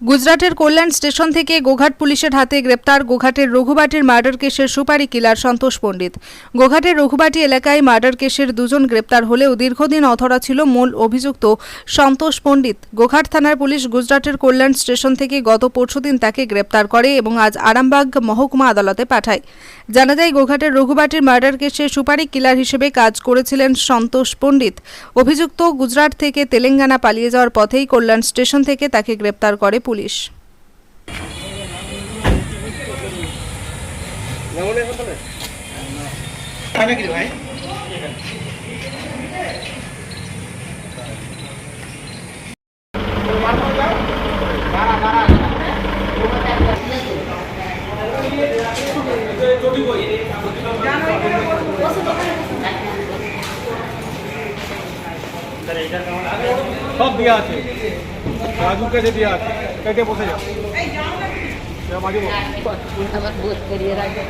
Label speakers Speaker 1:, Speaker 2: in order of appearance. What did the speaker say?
Speaker 1: গুজরাটের কল্যাণ স্টেশন থেকে গোঘাট পুলিশের হাতে গ্রেপ্তার গোঘাটের রঘুবাটির মার্ডার কেসের সুপারি কিলার সন্তোষ পণ্ডিত। গোঘাটের রঘুবাটি এলাকায় মার্ডার কেসের দুজন গ্রেপ্তার হলেও দীর্ঘদিন অধরা ছিল মূল অভিযুক্ত সন্তোষ পণ্ডিত। গোঘাট থানার পুলিশ গুজরাটের কল্যাণ স্টেশন থেকে গত পরশুদিন তাকে গ্রেপ্তার করে এবং আজ আরামবাগ মহকুমা আদালতে পাঠায়। জানা যায়, গোঘাটের রঘুবাটির মার্ডার কেসে সুপারি কিলার হিসেবে কাজ করেছিলেন সন্তোষ পণ্ডিত। অভিযুক্ত গুজরাট থেকে তেলেঙ্গানা পালিয়ে যাওয়ার পথেই কল্যাণ স্টেশন থেকে তাকে গ্রেপ্তার করে পুলিশ।
Speaker 2: সব দেওয়া আছে। রাজুর কাছে দেওয়া আছে। কেটে বসে যাও।
Speaker 3: আবার বোধ করিয়ে রাখতে